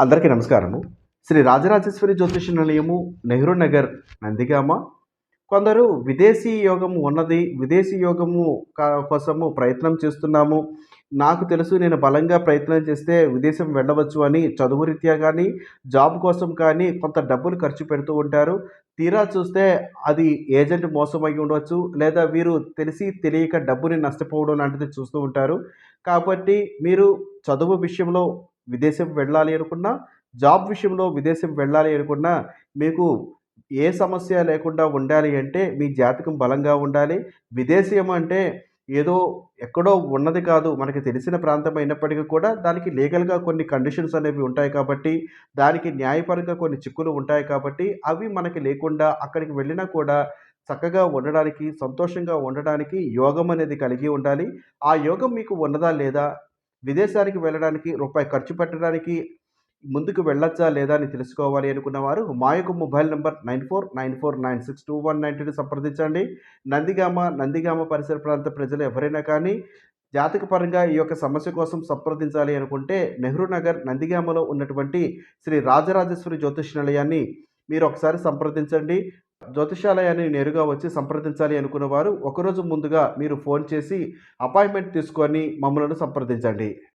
అందరికీ నమస్కారము. శ్రీ రాజరాజేశ్వరి జ్యోతిష నిలయము నెహ్రూ నగర్ నందిగామ. కొందరు విదేశీ యోగము ఉన్నది విదేశీ యోగము కా- కోసము ప్రయత్నం చేస్తున్నాము. నాకు తెలుసు నేను బలంగా ప్రయత్నం చేస్తే విదేశం వెళ్ళవచ్చు అని చదువు రీత్యా కానీ జాబ్ కోసం కానీ కొంత డబ్బులు ఖర్చు పెడుతూ ఉంటారు. తీరా చూస్తే అది ఏజెంట్ మోసం అయి ఉండవచ్చు లేదా వీరు తెలిసి తెలియక డబ్బుని నష్టపోవడం లాంటిది చూస్తూ ఉంటారు. కాబట్టి మీరు చదువు విషయంలో విదేశం వెళ్ళాలి అనుకున్నా జాబ్ విషయంలో విదేశం వెళ్ళాలి అనుకున్నా మీకు ఏ సమస్య లేకుండా ఉండాలి అంటే మీ జాతకం బలంగా ఉండాలి. విదేశీయం అంటే ఏదో ఎక్కడో ఉన్నది కాదు మనకి తెలిసిన ప్రాంతం అయినప్పటికీ కూడా దానికి లీగల్గా కొన్ని కండిషన్స్ అనేవి ఉంటాయి కాబట్టి దానికి న్యాయపరంగా కొన్ని చిక్కులు ఉంటాయి కాబట్టి అవి మనకి లేకుండా అక్కడికి వెళ్ళినా కూడా చక్కగా ఉండడానికి సంతోషంగా ఉండడానికి యోగం అనేది కలిగి ఉండాలి. ఆ యోగం మీకు ఉన్నదా లేదా విదేశానికి వెళ్ళడానికి రూపాయి ఖర్చు పెట్టడానికి ముందుకు వెళ్ళొచ్చా లేదా అని తెలుసుకోవాలి అనుకున్న వారు మా యొక్క mobile number nine four nine four nine six two one nine టూని సంప్రదించండి. నందిగామ నందిగామ పరిసర ప్రాంత ప్రజలు ఎవరైనా కానీ జాతకపరంగా ఈ యొక్క సమస్య కోసం సంప్రదించాలి అనుకుంటే నెహ్రూ నగర్ నందిగామలో ఉన్నటువంటి శ్రీ రాజరాజేశ్వరి జ్యోతిష్ నిలయాన్ని మీరు ఒకసారి సంప్రదించండి. జ్యోతిషాలయాన్ని నేరుగా వచ్చి సంప్రదించాలి అనుకున్న వారు ఒకరోజు ముందుగా మీరు ఫోన్ చేసి అపాయింట్మెంట్ తీసుకొని మమ్మలను సంప్రదించండి.